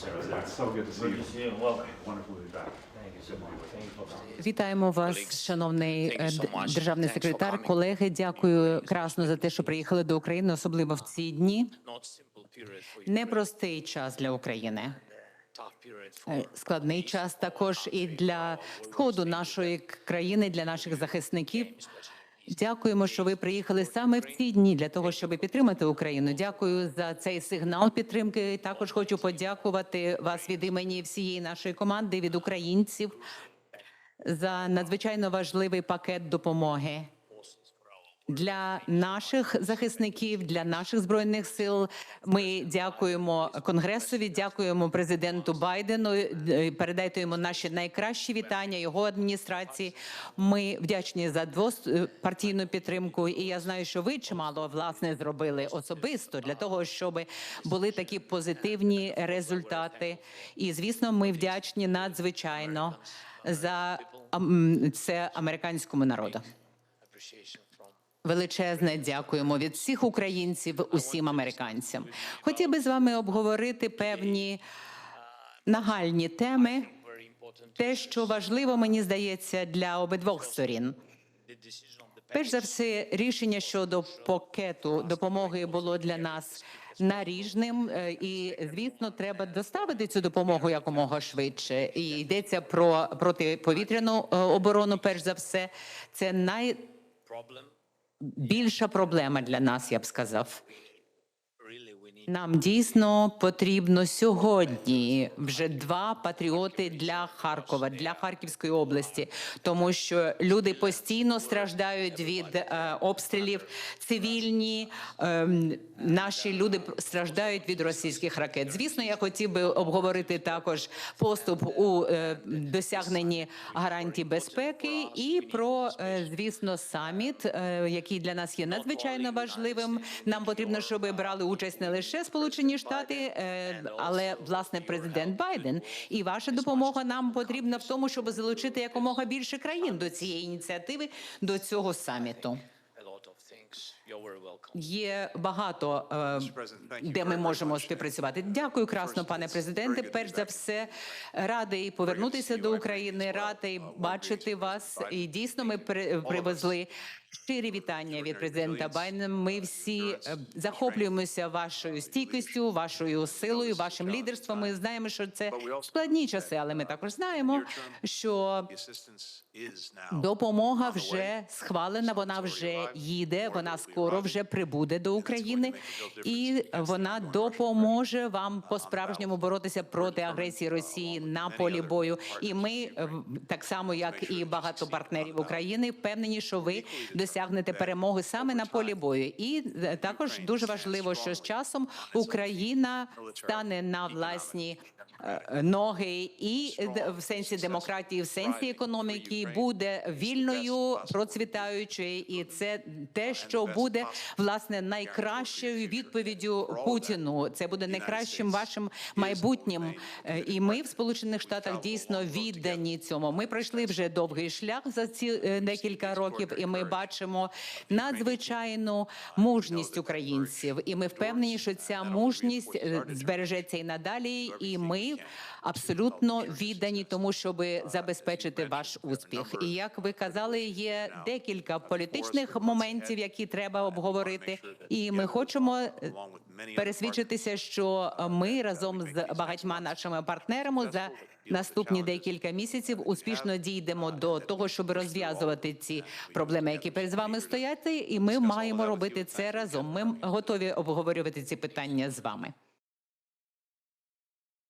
Sarah. It's so good to see you. to see you. Welcome. Wonderful to be back. Thank you so much. Thank you for coming. Вітаємо вас, шановний е, державний секретар. Колеги, дякую красно за те, що приїхали до України, особливо в ці дні. Непростий час для України. Period Е, Складний час також і для сходу нашої країни, для наших захисників. Дякуємо, що ви приїхали саме в ці дні для того, щоб підтримати Україну. Дякую за цей сигнал підтримки. Також хочу подякувати вас від імені всієї нашої команди, від українців за надзвичайно важливий пакет допомоги для наших захисників, для наших збройних сил. Ми дякуємо Конгресові, дякуємо президенту Байдену. е, Передайте йому наші найкращі вітання його адміністрації. Ми вдячні за двопартійну підтримку. І я знаю, що ви чимало власне зробили особисто для того, щоб були такі позитивні результати. І звісно, ми вдячні надзвичайно за це американському народу. Величезне дякуємо від всіх українців, усім американцям. Хотів би з вами обговорити певні нагальні теми, те, що важливо, мені здається, для обидвох сторін. Перш за все, рішення щодо пакету допомоги було для нас наріжним, е, і звісно, треба доставити цю допомогу якомога швидше. І йдеться про протиповітряну е, оборону. Перш за все, це найбільша problem. проблема для нас, я б сказав. Нам дійсно потрібно сьогодні вже два патріоти для Харкова, для Харківської області, тому що люди постійно страждають від е, обстрілів. Цивільні ем, наші люди страждають від російських ракет. Звісно, я хотів би обговорити також поступ у е, досягненні гарантій безпеки і про, е, звісно, саміт, е, який для нас є надзвичайно важливим. Нам потрібно, щоб брали участь не лише Сполучені Штати, е, але власне президент Байден. І ваша допомога нам потрібна в тому, щоб залучити якомога більше країн до цієї ініціативи, до цього саміту. Є багато, е, де ми можемо співпрацювати. Дякую, красно, пане президенте. Перш за все, радий повернутися до України, радий бачити вас. І дійсно, ми при- привезли щирі вітання від президента Байдена. Ми всі е, захоплюємося вашою стійкістю, вашою силою, вашим лідерством. Ми знаємо, що це складні часи, але ми також знаємо, що Допомога вже схвалена, вона вже їде, вона скоро вже прибуде до України, і вона допоможе вам по-справжньому боротися проти агресії Росії на полі бою. І ми е, так само, як і багато партнерів України, впевнені, що ви досягнете перемоги саме на полі бою. І е, також дуже важливо, що з часом Україна стане на власні е, ноги і в сенсі демократії, в сенсі економіки буде вільною, процвітаючою, і це те, що буде власне найкращою відповіддю Путіну. Це буде найкращим вашим майбутнім. Е, І ми в Сполучених Штатах дійсно віддані цьому. Ми пройшли вже довгий шлях за ці е, декілька років, і ми бачимо надзвичайну мужність українців. І ми впевнені, що ця мужність е, збережеться і надалі. І ми абсолютно віддані тому, щоб забезпечити ваш успіх. І як ви казали, є декілька політичних моментів, які треба обговорити. І ми хочемо е, пересвідчитися, що ми разом з багатьма нашими партнерами за наступні декілька місяців успішно дійдемо до того, щоб розв'язувати ці проблеми, які перед вами стоять. І ми маємо робити це разом. Ми готові обговорювати ці питання з вами.